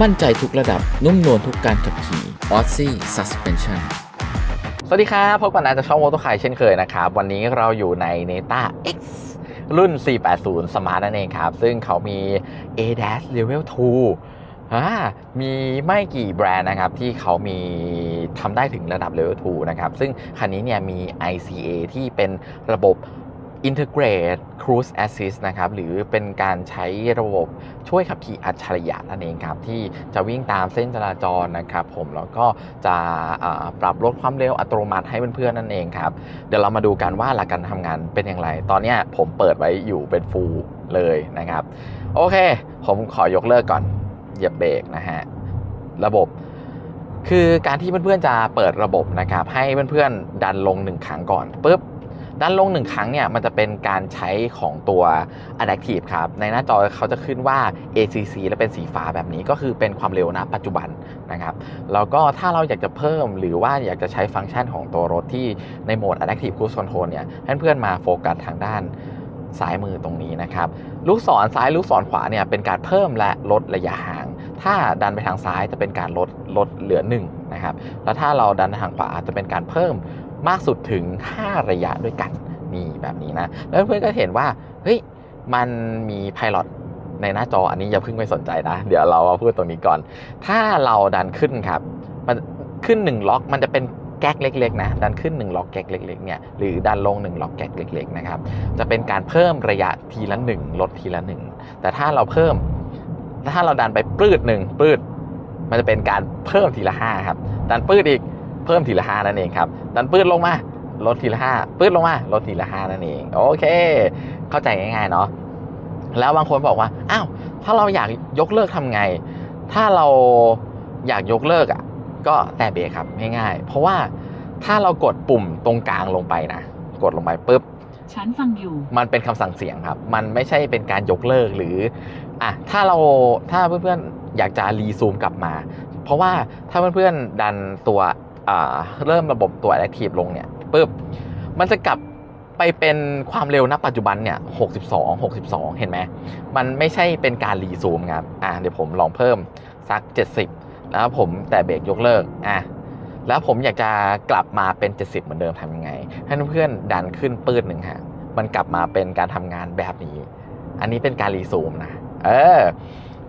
มั่นใจทุกระดับนุ่มนวลทุกการขับขี่ o s s i Suspension สวัสดีครับพบกันนะจากช่องโมโตไคเช่นเคยนะครับ วันนี้เราอยู่ใน Neta X รุ่น 480 Smart นั่นเองครับ ซึ่งเขามี ADAS Level 2อ่ามีไม่กี่แบรนด์นะครับที่เขามีทำได้ถึงระดับ Level 2นะครับ ซึ่งคันนี้เนี่ยมี ICA ที่เป็นระบบ Integrate Cruise Assist นะครับหรือเป็นการใช้ระบบช่วยขับขี่อัจฉริยะนั่นเองครับที่จะวิ่งตามเส้นจราจรนะครับผมแล้วก็จะปรับลดความเร็วอัตโนมัติให้เพื่อนๆนั่นเองครับเดี๋ยวเรามาดูกันว่าหลักการทำงานเป็นอย่างไร ตอนนี้ผมเปิดไว้อยู่เป็นฟูลเลยนะครับโอเค ผมขอยกเลิกก่อนเหยียบเบรกนะฮะระบบคือการที่เพื่อนๆจะเปิดระบบนะครับให้เพื่อนๆดันลงหนึ่งครั้งก่อนปุ๊บ ดันลงหนึ่งครั้งเนี่ยมันจะเป็นการใช้ของตัว Adaptive ครับ ในหน้าจอเขาจะขึ้นว่า ACC และเป็นสีฟ้าแบบนี้ก็คือเป็นความเร็วนะปัจจุบันนะครับแล้วก็ถ้าเราอยากจะเพิ่มหรือว่าอยากจะใช้ฟังก์ชันของตัวรถที่ในโหมด Adaptive Cruise Control เนี่ยให้เพื่อนๆมาโฟกัสทางด้านซ้ายมือตรงนี้นะครับ ลูกศรซ้ายลูกศรขวาเนี่ยเป็นการเพิ่มและลดระยะห่าง ถ้าดันไปทางซ้ายจะเป็นการลดลดเหลือ1นะครับ แล้วถ้าเราดันทางขวาจะเป็นการเพิ่ม มากสุดถึง 5 ระยะด้วยกันนี่แบบนี้นะ แล้วเพื่อนก็เห็นว่าเฮ้ยมันมีไพลอตในหน้าจออันนี้อย่าเพิ่งไปสนใจนะ เดี๋ยวเรามาพูดตรงนี้ก่อน ถ้าเราดันขึ้นครับ มันขึ้น 1 ล็อกมันจะเป็นแก๊กเล็กๆนะ ดันขึ้น 1 ล็อกแก๊กเล็กๆเนี่ยหรือดันลง 1 ล็อกแก๊กเล็กๆนะครับ จะเป็นการเพิ่มระยะทีละ 1 ลดทีละ 1 แต่ถ้าเราเพิ่ม ถ้าเราดันไปปื้ดหนึ่งปื้ด มันจะเป็นการเพิ่มทีละห้าครับ ดันปื้ดอีก เพิ่มทีละห้านั่นเองครับดันปืดลงมาลดทีละห้าปืดลงมาลดทีละห้านั่นเองโอเค เข้าใจง่ายๆเนาะแล้วบางคนบอกว่าอ้าวถ้าเราอยากยกเลิกทำไง ถ้าเราอยากยกเลิกอะ ก็แตะเบรกครับง่ายๆเพราะว่าถ้าเรากดปุ่มตรงกลางลงไปนะกดลงไปปุ๊บฉันฟังอยู่ มันเป็นคำสั่งเสียงครับ มันไม่ใช่เป็นการยกเลิกหรืออะถ้าเราถ้าเพื่อนๆอยากจะรีซูมกลับมา เพราะว่าถ้าเพื่อนๆดันตัวอ่า เริ่มระบบตัว Active ลงเนี่ยปึ๊บมันจะกลับไปเป็นความเร็วณปัจจุบันเนี่ย 62 62 เห็นไหม มันไม่ใช่เป็นการรีซูมครับ อะเดี๋ยวผมลองเพิ่มสัก 70 แล้วผมแต่เบรกยกเลิก อะ แล้วผมอยากจะกลับมาเป็น 70 เหมือนเดิมทำยังไง ให้เพื่อนๆดันขึ้นปืดหนึ่งฮะ มันกลับมาเป็นการทำงานแบบนี้ อันนี้เป็นการรีซูมนะ เออ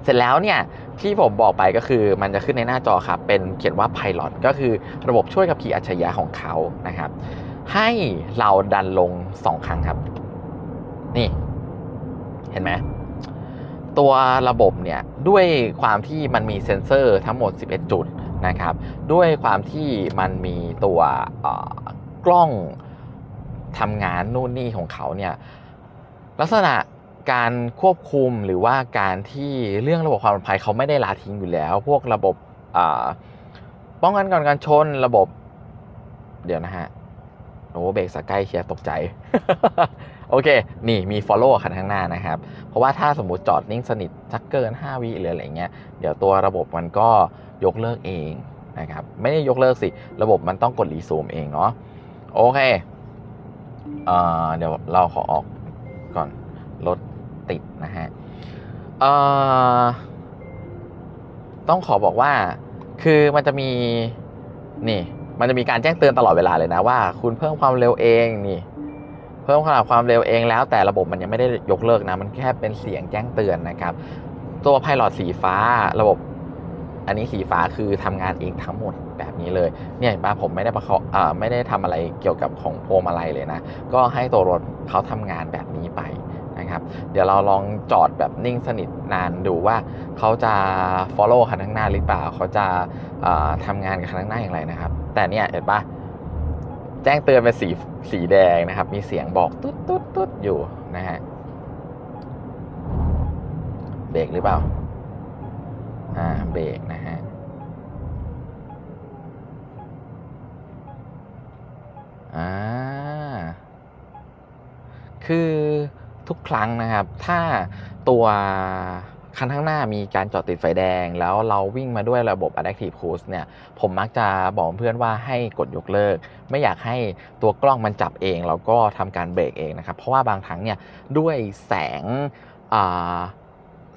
เสร็จแล้วเนี่ยที่ผมบอกไปก็คือมันจะขึ้นในหน้าจอครับเป็นเขียนว่า Pilot ก็คือระบบช่วยขับขี่อัจฉริยะของเขานะครับ ให้เราดันลง 2 ครั้งครับ นี่ เห็นไหมตัวระบบเนี่ยด้วยความที่มันมีเซ็นเซอร์ทั้งหมด 11 จุดนะครับ ด้วยความที่มันมีตัวกล้องทำงานนู่นนี่ของเขาเนี่ยลักษณะ การควบคุมหรือว่าการที่เรื่องระบบความปลอดภัยเขาไม่ได้ละทิ้งอยู่แล้ว พวกระบบป้องกันก่อนการชนระบบ เดี๋ยวนะฮะโอ้เบรกสกายเชียร์ตกใจ โอเค นี่มี follow คันข้างหน้านะครับ เพราะว่าถ้าสมมติจอดนิ่งสนิทสักเกิน 5วิหรืออะไรเงี้ย เดี๋ยวตัวระบบมันก็ยกเลิกเองนะครับ ไม่ได้ยกเลิกสิ ระบบมันต้องกดรีซูมเองเนาะ โอเคเอเดี๋ยวเราขอออกก่อน รถ ติดนะฮะต้องขอบอกว่าคือมันจะมีนี่มันจะมีการแจ้งเตือนตลอดเวลาเลยนะว่า คุณเพิ่มความเร็วเองนี่ เพิ่มขนาดความเร็วเองแล้ว แต่ระบบมันยังไม่ได้ยกเลิกนะ มันแค่เป็นเสียงแจ้งเตือนนะครับ ตัวไพลอตสีฟ้าระบบ อันนี้สีฟ้าคือทำงานเองทั้งหมดแบบนี้เลยเนี่ยเห็นปะผมไม่ได้ประเขาอ่าไม่ได้ทำอะไรเกี่ยวกับของพวงมาลัยเลยนะ ก็ให้ตัวรถเขาทำงานแบบนี้ไป นะครับ เดี๋ยวเราลองจอดแบบนิ่งสนิทนานดูว่าเขาจะ follow คันข้างหน้าหรือเปล่า เขาจะาทำงานกับคันข้างหน้าอย่างไรนะครับ แต่เนี่ยเห็นปะแจ้งเตือนเป็นสีสีแดงนะครับ มีเสียงบอกตุ๊ดตุ๊ดตุ๊ดอยู่นะฮะเบรกหรือเปล่า อ่า เบรกนะฮะ อ่า คือ ทุกครั้งนะครับ ถ้าตัวคันข้างหน้ามีการจอดติดไฟแดง แล้วเราวิ่งมาด้วยระบบ Adaptive Cruise เนี่ย ผมมักจะบอกเพื่อนว่าให้กดยกเลิก ไม่อยากให้ตัวกล้องมันจับเอง แล้วก็ทำการเบรกเองนะครับ เพราะว่าบางครั้งเนี่ย ด้วยแสง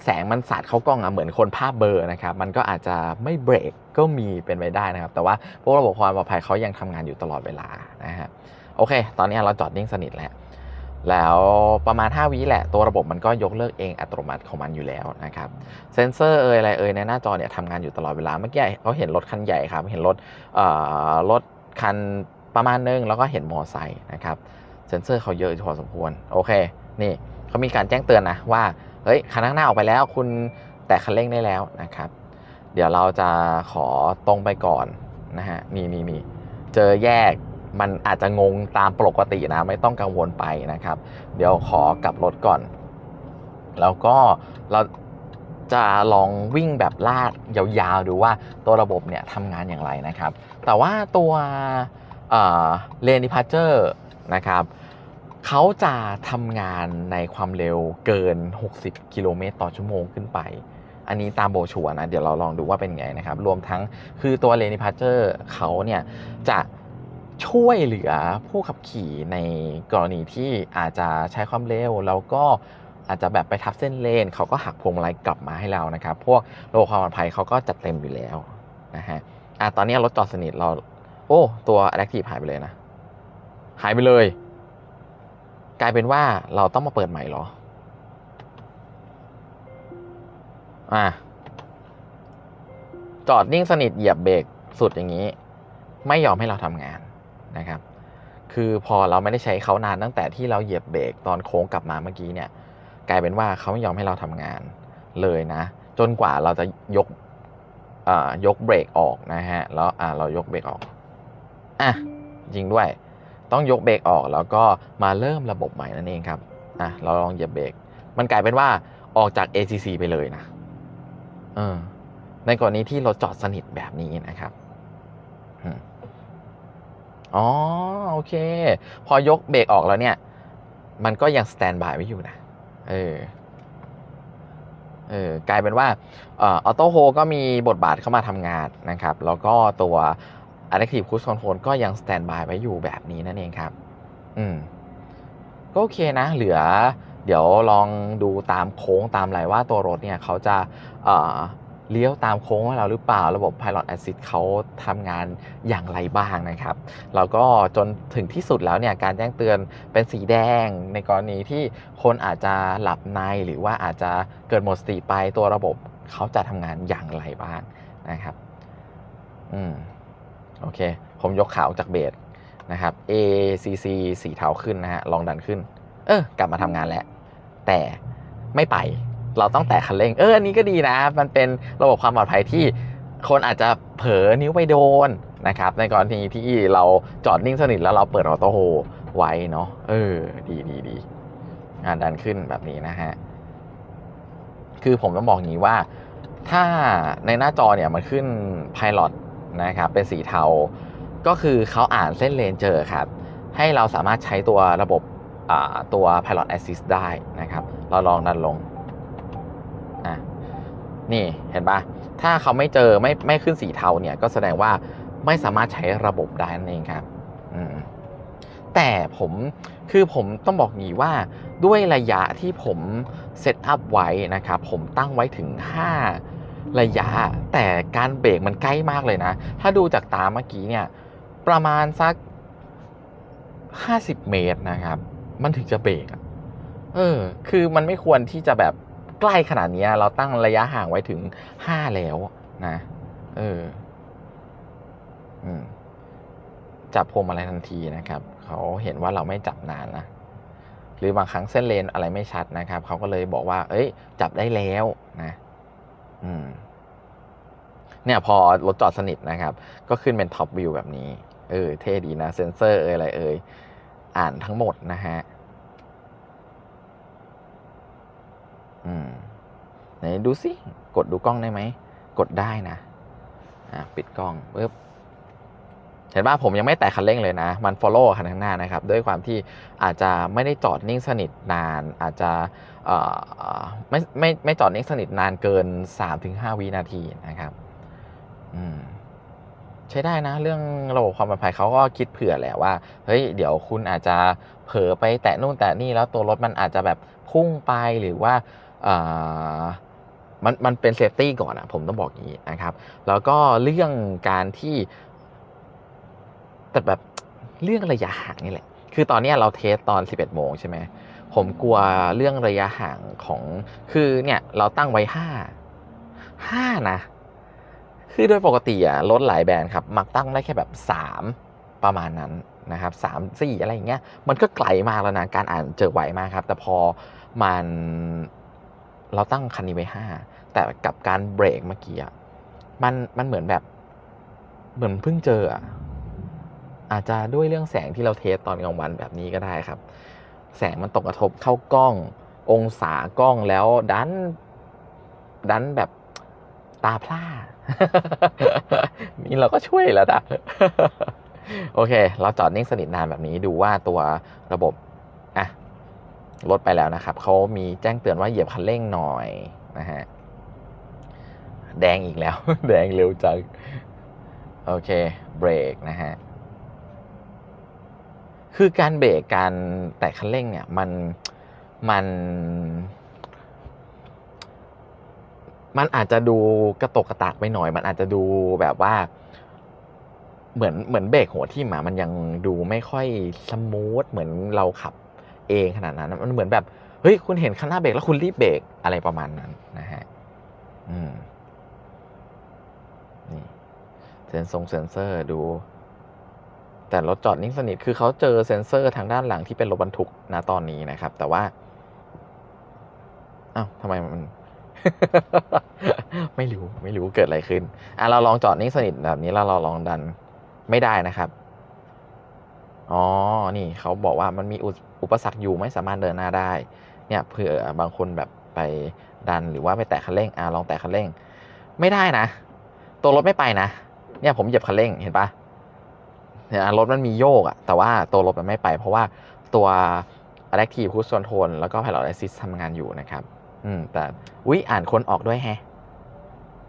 แสงมันสาดเข้ากล้องอะเหมือนคนภาพเบลอร์นะครับ มันก็อาจจะไม่เบรกก็มีเป็นไปได้นะครับ แต่ว่าพวกระบบความปลอดภัยเขายังทำงานอยู่ตลอดเวลานะฮะโอเค ตอนนี้เราจอดนิ่งสนิทแล้ว แล้วประมาณ 5 วิแหละ ตัวระบบมันก็ยกเลิกเองอัตโนมัติของมันอยู่แล้วนะครับ เซนเซอร์เอ่ยอะไรเอ่ยในหน้าจอเนี่ยทำงานอยู่ตลอดเวลา เมื่อกี้เขาเห็นรถคันใหญ่ครับ เห็นรถรถคันประมาณนึง แล้วก็เห็นมอไซค์นะครับ เซนเซอร์เขาเยอะพอสมควร โอเค นี่เขามีการแจ้งเตือนนะว่า เฮ้ย คันข้างหน้าออกไปแล้ว คุณแตะคันเร่งได้แล้วนะครับ เดี๋ยวเราจะขอตรงไปก่อนนะฮะนี่นี่นี่เจอแยก มันอาจจะงงตามปกตินะ ไม่ต้องกังวลไปนะครับ เดี๋ยวขอกลับรถก่อน แล้วก็เราจะลองวิ่งแบบลาดยาวๆ ดูว่าตัวระบบเนี่ยทำงานอย่างไรนะครับ แต่ว่าตัวเลนดิพาร์เจอร์นะครับเขาจะทำงานในความเร็วเกิน 60 กิโลเมตรต่อชั่วโมงขึ้นไป อันนี้ตามโบรชัวร์นะ เดี๋ยวเราลองดูว่าเป็นไงนะครับ รวมทั้งคือตัวเลนดิพาร์เจอร์เขาเนี่ยจะ ช่วยเหลือผู้ขับขี่ในกรณีที่อาจจะใช้ความเร็วแล้วก็อาจจะแบบไปทับเส้นเลนเขาก็หักพวงมาลัยกลับมาให้เรานะครับ พวกระบบความปลอดภัยเขาก็จัดเต็มอยู่แล้วนะฮะอะตอนนี้รถจอดสนิทเรา โอ้ตัว Adaptive หายไปเลยนะ หายไปเลย กลายเป็นว่าเราต้องมาเปิดใหม่เหรอ อะจอดนิ่งสนิทเหยียบเบรกสุดอย่างนี้ ไม่ยอมให้เราทำงาน นะครับ คือพอเราไม่ได้ใช้เขานานตั้งแต่ที่เราเหยียบเบรกตอนโค้งกลับมาเมื่อกี้เนี่ย กลายเป็นว่าเขาไม่ยอมให้เราทำงานเลยนะ จนกว่าเราจะยกยกเบรกออกนะฮะ แล้วเรายกเบรกออก อะจริงด้วย ต้องยกเบรกออกแล้วก็มาเริ่มระบบใหม่นั่นเองครับ อะเราลองเหยียบเบรก มันกลายเป็นว่าออกจาก ACC ไปเลยนะ เออ ในกรณีที่เรถจอดสนิทแบบนี้นะครับ อ๋อโอเค พอยกเบรกออกแล้วเนี่ย มันก็ยังสแตนบายไว้อยู่นะ เออ เออกลายเป็นว่าออโต้โฮก็มีบทบาทเข้ามาทำงานนะครับ แล้วก็ตัว Adaptive Cruise Control ก็ยังสแตนบายไว้อยู่แบบนี้นั่นเองครับ อืม ก็โอเคนะ เหลือ เดี๋ยวลองดูตามโค้งตามอะไรว่าตัวรถเนี่ยเขาจะเอ่อ เลี้ยวตามโค้งให้เราหรือเปล่าระบบ Pilot Assist เขาทำงานอย่างไรบ้างนะครับแล้วก็จนถึงที่สุดแล้วเนี่ยการแจ้งเตือนเป็นสีแดงในกรณีที่คนอาจจะหลับในหรือว่าอาจจะเกิดหมดสติไปตัวระบบเขาจะทำงานอย่างไรบ้างนะครับอืมโอเค ผมยกขาวจากเบสนะครับ ACC สีเทาขึ้นนะฮะลองดันขึ้น เออกลับมาทำงานแล้ว แต่ไม่ไป เราต้องแตะคันเร่ง เอออันนี้ก็ดีนะ มันเป็นระบบความปลอดภัยที่คนอาจจะเผลอนิ้วไปโดนนะครับ ในกรณีที่เราจอดนิ่งสนิทแล้วเราเปิดออโต้โฮไว้เนาะ เออ ดีดีดีอ่าดันขึ้นแบบนี้นะฮะ คือผมต้องบอกอย่างนี้ว่า ถ้าในหน้าจอเนี่ยมันขึ้น Pilot นะครับ เป็นสีเทา ก็คือเขาอ่านเส้นเลนเจอครับ ให้เราสามารถใช้ตัวระบบอ่าตัว Pilot Assist ได้นะครับ เราลองดันลง อะนี่เห็นปะถ้าเขาไม่เจอไม่ไม่ขึ้นสีเทาเนี่ยก็แสดงว่าไม่สามารถใช้ระบบได้นั่นเองครับแต่ผมคือผมต้องบอกงี้ว่าด้วยระยะที่ผมเซตอัพไว้นะครับผมตั้งไว้ถึง 5 ระยะ แต่การเบรกมันใกล้มากเลยนะ ถ้าดูจากตามเมื่อกี้เนี่ย ประมาณสัก 50 เมตรนะครับ มันถึงจะเบรกเออ คือมันไม่ควรที่จะแบบ ใกล้ขนาดนี้เราตั้งระยะห่างไว้ถึง5แล้วนะ เอออืมจับพวงมาลัยทันทีนะครับ เขาเห็นว่าเราไม่จับนานนะหรือบางครั้งเส้นเลนอะไรไม่ชัดนะครับ เขาก็เลยบอกว่า เอ้ย จับได้แล้วนะ อืม เนี่ยพอรถจอดสนิทนะครับ ก็ขึ้นเป็นท็อปวิวแบบนี้ เออ เท่ดีนะ เซนเซอร์เอยอะไรเอยอ่านทั้งหมดนะฮะ อืมไหนดูสิกดดูกล้องได้ไหมกดได้นะอะปิดกล้องปึ๊บเห็นว่าผมยังไม่แตะคันเร่งเลยนะ มัน follow คันข้างหน้านะครับ ด้วยความที่อาจจะไม่ได้จอดนิ่งสนิทนาน อาจจะไม่ไม่ไม่จอดนิ่งสนิทนานเกิน 3-5 วินาทีนะครับใช้ได้นะ เรื่องระบบความปลอดภัยเขาก็คิดเผื่อแหละว่า เฮ้ย เดี๋ยวคุณอาจจะเผลอไปแตะนู่นแตะนี่แล้วตัวรถมันอาจจะแบบพุ่งไปหรือว่า มันมันเป็นเซฟตี้ก่อนอะผมต้องบอกอย่างนี้นะครับ แล้วก็เรื่องการที่แต่แบบเรื่องระยะห่างนี่แหละ คือตอนนี้เราเทสตอน 11 โมงใช่ไหมผมกลัวเรื่องระยะห่างของ คือเนี่ยเราตั้งไว้ 5 5 นะ คือโดยปกติอะรถหลายแบรนด์ครับ มักตั้งได้แค่แบบ 3 ประมาณนั้นนะครับสามสี่อะไรอย่างเงี้ย มันก็ไกลมากแล้วนะ การอ่านเจอไหวมากครับ แต่พอมัน เราตั้งคันนี้ไว้5แต่กับการเบรกเมื่อกี้อะมันมันเหมือนแบบเหมือนเพิ่งเจออะอาจจะด้วยเรื่องแสงที่เราเทสตอนกลางวันแบบนี้ก็ได้ครับ แสงมันตกกระทบเข้ากล้อง องศากล้องแล้วดันดันแบบตาพร่านี่เราก็ช่วยแล้วนะโอเค เราจอดนิ่งสนิทนานแบบนี้ดูว่าตัวระบบ ลดไปแล้วนะครับเขามีแจ้งเตือนว่าเหยียบคันเร่งหน่อยนะฮะแดงอีกแล้ว แดงเร็วจังโอเคเบรกนะฮะคือการเบรกการแตะคันเร่งเนี่ยมันมัน มันอาจจะดูกระตกกระตากไปหน่อย มันอาจจะดูแบบว่า เหมือนเหมือนเบรกหัวที่หมามันยังดูไม่ค่อยสมูทเหมือนเราขับ เองขนาดนั้น มันเหมือนแบบเฮ้ยคุณเห็นคันหน้าเบรกแล้วคุณรีบเบรกอะไรประมาณนั้นนะฮะอืมนี่เซนซงเซนเซอร์ดู แต่รถจอดนิ่งสนิทคือเขาเจอเซ็นเซอร์ทางด้านหลังที่เป็นรถบรรทุกนะตอนนี้นะครับ แต่ว่าอ้าวทำไมมัน ไม่รู้ไม่รู้เกิดอะไรขึ้นอะเราลองจอดนิ่งสนิทแบบนี้แล้วเราลองดันไม่ได้นะครับอ๋อ นี่เขาบอกว่ามันมีอุ อุปสรรคอยู่ไม่สามารถเดินหน้าได้เนี่ยเผื่อบางคนแบบไปดันหรือว่าไปแตะคันเร่งอะลองแตะคันเร่ง ไม่ได้นะ ตัวรถไม่ไปนะ เนี่ยผมเหยียบคันเร่งเห็นปะเนี่ยรถมันมีโยกอะแต่ว่าตัวรถมันไม่ไป เพราะว่าตัว Adaptive Cruise Control แล้วก็ Pilot Assist ทำงานอยู่นะครับ อืม แต่อุ๊ยอ่านคนออกด้วยแฮะ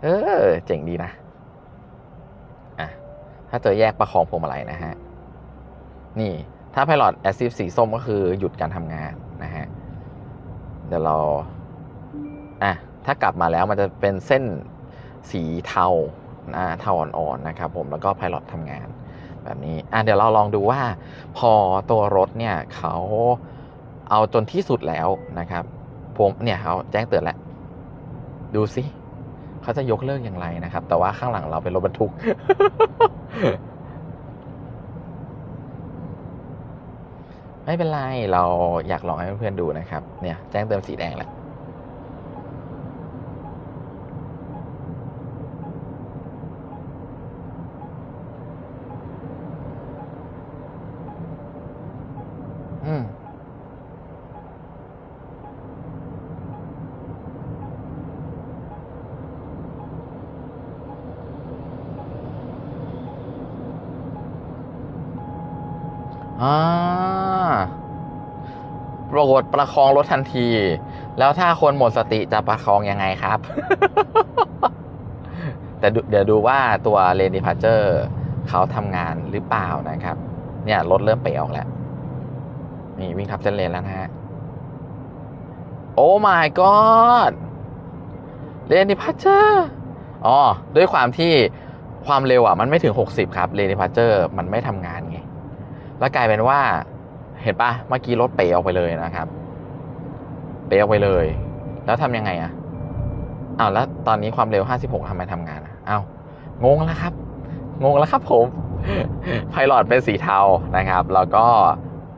เออ เจ๋งดีนะ อะ ถ้าเจอแยกประคองพวงมาลัยนะฮะ นี่ ถ้า Pilot Assist สีส้มก็คือหยุดการทำงานนะฮะ เดี๋ยวเรา อะ ถ้ากลับมาแล้วมันจะเป็นเส้นสีเทาอ่าเทาอ่อนๆนะครับผม แล้วก็ Pilot ทำงานแบบนี้ อะ เดี๋ยวเราลองดูว่า พอตัวรถเนี่ยเขาเอาจนที่สุดแล้วนะครับ ผมเนี่ยเขาแจ้งเตือนแล้ว ดูสิเขาจะยกเลิกอย่างไรนะครับ แต่ว่าข้างหลังเราเป็นรถบรรทุก ไม่เป็นไร เราอยากลองให้เพื่อนๆดูนะครับ เนี่ยแจ้งเตือนสีแดงแล้ว อืม อ่าโประคองรถทันที แล้วถ้าคนหมดสติจะประคองยังไงครับ แต่เดี๋ยวดูว่าตัวเลนิพาเจอร์เขาทำงานหรือเปล่านะครับ เนี่ยรถเริ่มเปออกแล้ว นี่วิ่งทับเส้นเลนแล้วนะฮะ โอ้ my god เลนิพาเจอร์อ๋อ ด้วยความที่ความเร็วอะ มันไม่ถึง 60 ครับเลนิพาเจอร์มันไม่ทำงานไง แล้วกลายเป็นว่าเห็นปะเมื่อกี้รถเป๋ออกไปเลยนะครับ เป๋ออกไปเลย แล้วทำยังไงอะอ้าวแล้วตอนนี้ความเร็ว 56ทำไมทำงานอะอ้าวงงแล้วครับ งงแล้วครับผมไพลอตเป็นสีเทานะครับ แล้วก็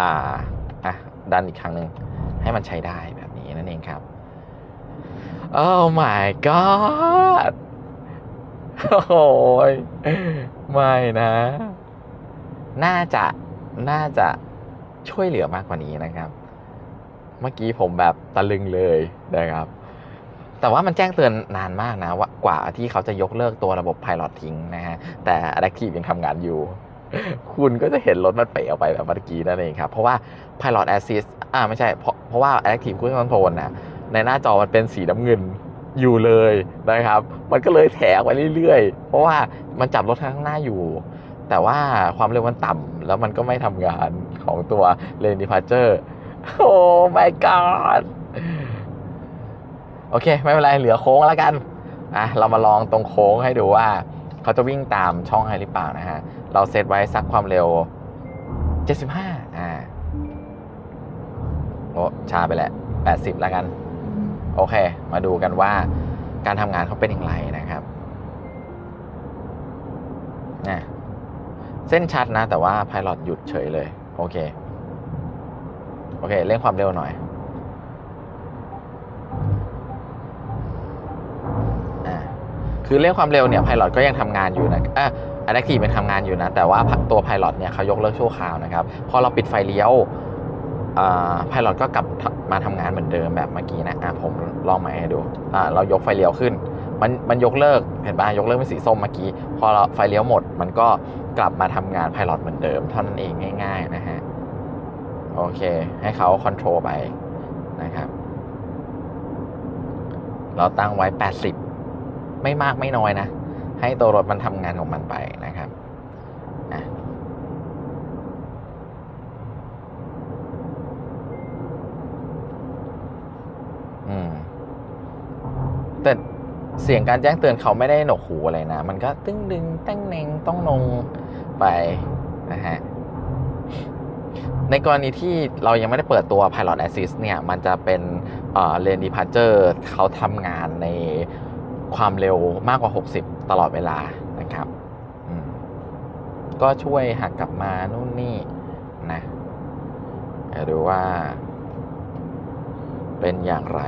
อ่าอะดันอีกครั้งหนึ่งให้มันใช้ได้แบบนี้นั่นเองครับโอ้ my god โอ้ยไม่นะ น่าจะ น่าจะช่วยเหลือมากกว่านี้นะครับ เมื่อกี้ผมแบบตะลึงเลยนะครับ แต่ว่ามันแจ้งเตือนนานมากนะว่ากว่าที่เขาจะยกเลิกตัวระบบ Pilot ทิ้งนะฮะ แต่ Adaptive ยังทำงานอยู่ คุณก็จะเห็นรถมันเป๋ออกไปแบบเมื่อกี้นั่นเองครับ เพราะว่า Pilot Assist อ่าไม่ใช่ เพราะเพราะว่า Adaptive Cruise Control นะในหน้าจอมันเป็นสีน้ำเงินอยู่เลยนะครับ มันก็เลยแถไปเรื่อยๆ เพราะว่ามันจับรถข้างหน้าอยู่ แต่ว่าความเร็วมันต่ำแล้วมันก็ไม่ทำงานของตัว Lane Departure โอ้ my god โอเค ไม่เป็นไร เหลือโค้งแล้วกันอะเรามาลองตรงโค้งให้ดูว่า เขาจะวิ่งตามช่องให้หรือเปล่านะฮะ เราเซตไว้สักความเร็ว 75 อ่าโอ้ชาไปแล้ว80 แล้วกัน โอเค มาดูกันว่าการทำงานเขาเป็นอย่างไรนะครับนะเส้นชัดนะ แต่ว่า Pilot หยุดเฉยเลย โอเค โอเค เร่งความเร็วหน่อยอ่าคือเร่งความเร็วเนี่ย Pilot ก็ยังทำงานอยู่นะอะ Adaptive เป็นทำงานอยู่นะ แต่ว่าตัว Pilot เนี่ยเขายกเลิกชั่วคราวนะครับ พอเราปิดไฟเลี้ยวอ่า Pilot ก็กลับมาทำงานเหมือนเดิมแบบเมื่อกี้นะอะผมลองใหม่ให้ดูอ่าเรายกไฟเลี้ยวขึ้น มันมันยกเลิกเห็นป่ะยกเลิกเป็นสีส้มเมื่อกี้ พอเราไฟเลี้ยวหมด มันก็กลับมาทำงาน Pilot เหมือนเดิมเท่านั้นเองง่าย ๆ นะฮะ โอเค ให้เขาคอนโทรลไปนะครับ เราตั้งไว้ 80 ไม่มากไม่น้อยนะ ให้ตัวรถมันทำงานของมันไปนะครับอะแต่เสียงการแจ้งเตือนเขาไม่ได้หนวกหูอะไรนะ มันก็ตึ้งดึงตั้งเนงต้องนงไปนะฮะ ในกรณีที่เรายังไม่ได้เปิดตัว Pilot Assist เนี่ย มันจะเป็นเลนดีพาร์เจอร์เขาทำงานในความเร็วมากกว่า 60 ตลอดเวลานะครับ ก็ช่วยหักกลับมานู่นนี่นะเดี๋ยวว่าเป็นอย่างไร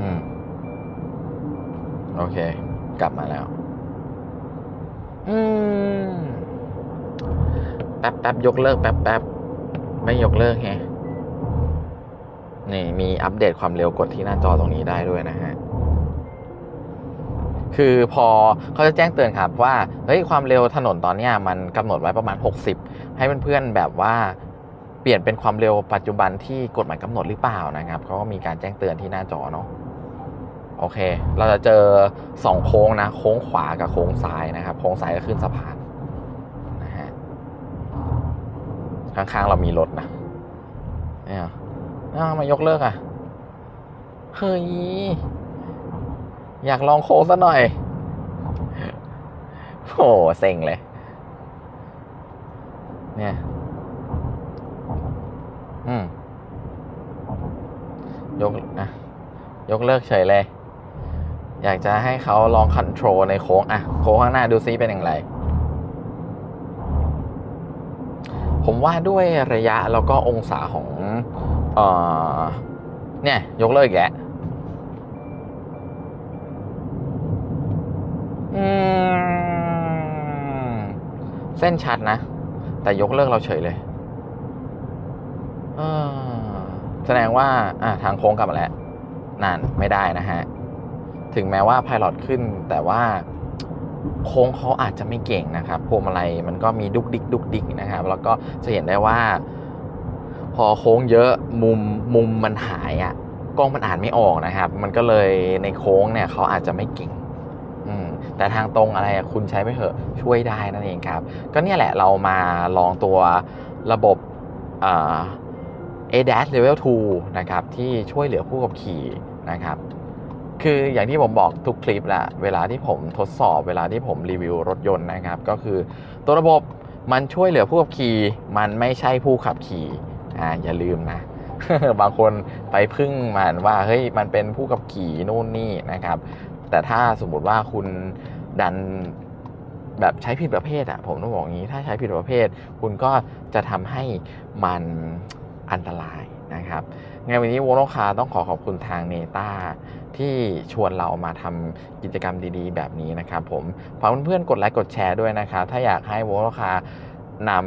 อืม โอ เค กลับมาแล้ว อืม แป๊บแป๊บยกเลิกแป๊บแป๊บไม่ยกเลิกแฮะนี่มีอัปเดตความเร็วกดที่หน้าจอตรงนี้ได้ด้วยนะฮะ คือพอเขาจะแจ้งเตือนครับว่า เฮ้ย ความเร็วถนนตอนนี้มันกำหนดไว้ประมาณ 60 ให้เพื่อนๆแบบว่าเปลี่ยนเป็นความเร็วปัจจุบันที่กฎหมายกำหนดหรือเปล่านะครับเขาก็มีการแจ้งเตือนที่หน้าจอเนาะ โอเค เราจะเจอสองโค้งนะ โค้งขวากับโค้งซ้ายนะครับ โค้งซ้ายก็ขึ้นสะพานนะฮะ ข้างๆเรามีรถนะเนี่ยอ้ามายกเลิกอะ เฮ้ย อยากลองโค้งซะหน่อย โอ้เซ็งเลย เนี่ย อืมยกอะยกเลิกเฉยเลย อยากจะให้เขาลองคันโทรลในโค้ง อะ โค้งข้างหน้าดูซิเป็นอย่างไร ผมว่าด้วยระยะแล้วก็องศาของ เอ่อ เนี่ย ยกเลิกแกอืมเส้นชัดนะ แต่ยกเลิกเราเฉยเลยเออแสดงว่า อะ ทางโค้งกลับมาแล้วนั่นไม่ได้นะฮะ ถึงแม้ว่า Pilot ขึ้น แต่ว่าโค้งเขาอาจจะไม่เก่งนะครับพวงมาลัยมันก็มีดุกดิกดุกดิกนะครับ แล้วก็จะเห็นได้ว่า พอโค้งเยอะมุมมุมมันหายอะ่ะกล้องมันอ่านไม่ออกนะครับ มันก็เลยในโค้งเนี่ยเขาอาจจะไม่เก่งแต่ทางตรงอะไรคุณใช้ไปเถอะช่วยได้นั่นเองครับ ก็เนี่ยแหละเรามาลองตัวระบบอ่า ADAS Level 2 นะครับ ที่ช่วยเหลือผู้ขับขี่นะครับ คืออย่างที่ผมบอกทุกคลิปแหละเวลาที่ผมทดสอบเวลาที่ผมรีวิวรถยนต์นะครับ ก็คือตัวระบบมันช่วยเหลือผู้ขับขี่ มันไม่ใช่ผู้ขับขี่อ่าอย่าลืมนะ บางคนไปพึ่งมันว่าเฮ้ยมันเป็นผู้ขับขี่นู่นนี่นะครับ แต่ถ้าสมมติว่าคุณดันแบบใช้ผิดประเภทอะผมต้องบอกอย่างนี้ ถ้าใช้ผิดประเภท คุณก็จะทำให้มันอันตราย นะครับงานวันนี้วอลคาต้องขอขอบคุณทางเนต้าที่ชวนเรามาทำกิจกรรมดีๆ แบบนี้นะครับผมฝากเพื่อนๆกดไลค์กดแชร์ด้วยนะครับถ้าอยากให้วอลคานำ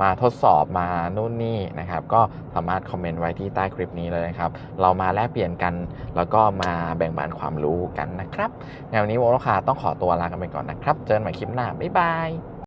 มาทดสอบมานู่นนี่นะครับ ก็สามารถคอมเมนต์ไว้ที่ใต้คลิปนี้เลยนะครับ เรามาแลกเปลี่ยนกัน แล้วก็มาแบ่งปันความรู้กันนะครับงานวันนี้วอลคาต้องขอตัวลากันไปก่อนนะครับ เจอกันใหม่คลิปหน้าบ๊ายบาย